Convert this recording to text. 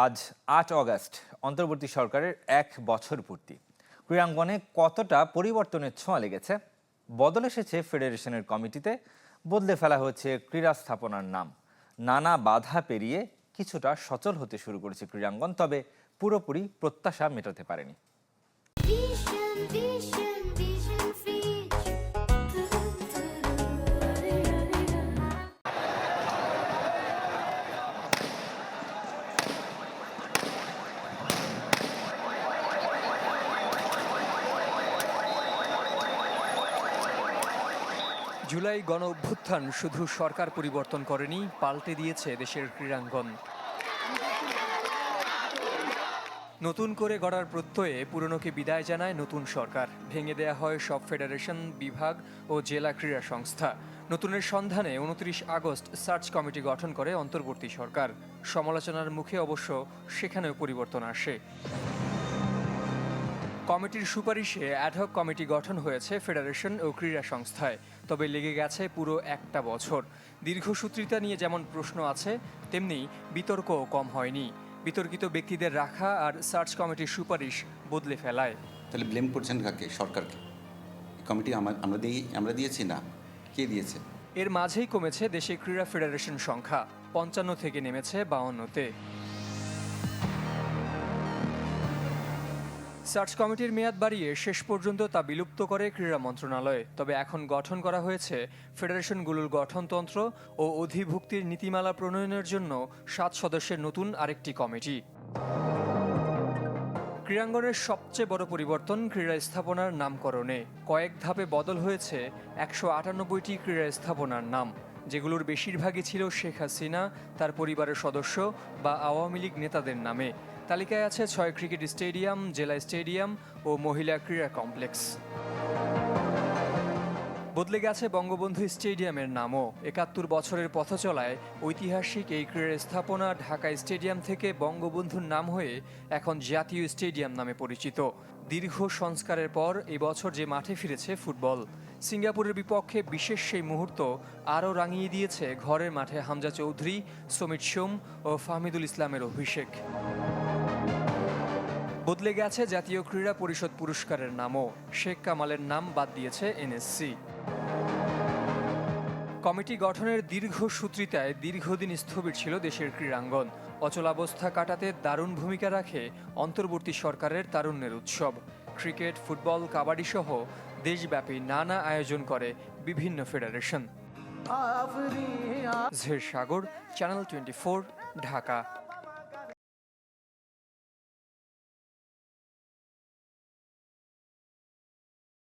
আজ আট অগাস্ট, অন্তর্বর্তী সরকারের এক বছর পূর্তি। ক্রীড়াঙ্গনে কতটা পরিবর্তনের ছোঁয়া লেগেছে? বদল এসেছে ফেডারেশনের কমিটিতে, বদলে ফেলা হয়েছে ক্রীড়া স্থাপনার নাম। নানা বাধা পেরিয়ে কিছুটা সচল হতে শুরু করেছে ক্রীড়াঙ্গন, তবে পুরোপুরি প্রত্যাশা মেটাতে পারেনি। জুলাই গণ অভ্যুত্থান শুধু সরকার পরিবর্তন করেনি, পাল্টে দিয়েছে দেশের ক্রীড়াঙ্গন। নতুন করে গড়ার প্রত্যয়ে পুরনোকে বিদায় জানায় নতুন সরকার। ভেঙে দেয়া হয় সব ফেডারেশন, বিভাগ ও জেলা ক্রীড়া সংস্থা। নতুনের সন্ধানে উনত্রিশ আগস্ট সার্চ কমিটি গঠন করে অন্তর্বর্তী সরকার। সমালোচনার মুখে অবশ্য সেখানেও পরিবর্তন আসে। কমিটির সুপারিশে অ্যাডহক কমিটি গঠন হয়েছে ফেডারেশন ও ক্রীড়া সংস্থায়। তবে লেগে গেছে পুরো একটা বছর। দীর্ঘসূত্রিতা নিয়ে যেমন প্রশ্ন আছে তেমনি বিতর্কও কম হয়নি। বিতর্কিত ব্যক্তিদের রাখা আর সার্চ কমিটির সুপারিশ বদলে ফেলায়। তাহলে ব্লেম করছেন কাকে? সরকারকে? কমিটি আমার আমরা দিয়ে আমরা দিয়েছি না। কে দিয়েছে? এর মাঝেই কমেছে দেশে ক্রীড়া ফেডারেশন সংখ্যা। পঞ্চান্ন থেকে নেমেছে বাউন্নতে। সার্চ কমিটির মেয়াদ বাড়িয়ে শেষ পর্যন্ত তা বিলুপ্ত করে ক্রীড়া মন্ত্রণালয়। তবে এখন গঠন করা হয়েছে ফেডারেশনগুলোর গঠনতন্ত্র ও অধিভুক্তির নীতিমালা প্রণয়নের জন্য সাত সদস্যের নতুন আরেকটি কমিটি। ক্রীড়াঙ্গনের সবচেয়ে বড় পরিবর্তন ক্রীড়া স্থাপনার নামকরণে। কয়েক ধাপে বদল হয়েছে একশো আটানব্বইটি ক্রীড়া স্থাপনার নাম, যেগুলোর বেশিরভাগই ছিল শেখ হাসিনা, তার পরিবারের সদস্য বা আওয়ামী লীগ নেতাদের নামে। তালিকায় আছে ছয় ক্রিকেট স্টেডিয়াম, জেলা স্টেডিয়াম ও মহিলা ক্রীড়া কমপ্লেক্স। বদলে গেছে বঙ্গবন্ধু স্টেডিয়ামের নামও। একাত্তর বছরের পথ চলায় ঐতিহাসিক এই ক্রীড়া স্থাপনা ঢাকা স্টেডিয়াম থেকে বঙ্গবন্ধুর নাম হয়ে এখন জাতীয় স্টেডিয়াম নামে পরিচিত। দীর্ঘ সংস্কারের পর এবছর যে মাঠে ফিরেছে ফুটবল, সিঙ্গাপুরের বিপক্ষে বিশেষ সেই মুহূর্ত আরও রাঙিয়ে দিয়েছে ঘরের মাঠে হামজা চৌধুরী, সমিত সোম ও ফাহমিদুল ইসলামের অভিষেক। বদলে গেছে জাতীয় ক্রীড়া পরিষদ পুরস্কারের নামও। শেখ কামালের নাম বাদ দিয়েছে এনএসসি। কমিটি গঠনের দীর্ঘ সূত্রিতায় দীর্ঘদিন স্থবির ছিল দেশের ক্রীড়াঙ্গন। অচলাবস্থা কাটাতে দারুণ ভূমিকা রাখে অন্তর্বর্তী সরকারের তারুণ্যের উৎসব। ক্রিকেট ফুটবল কাবাডি সহ দেশব্যাপী নানা আয়োজন করে বিভিন্ন federation. Sagar channel twenty Dhaka.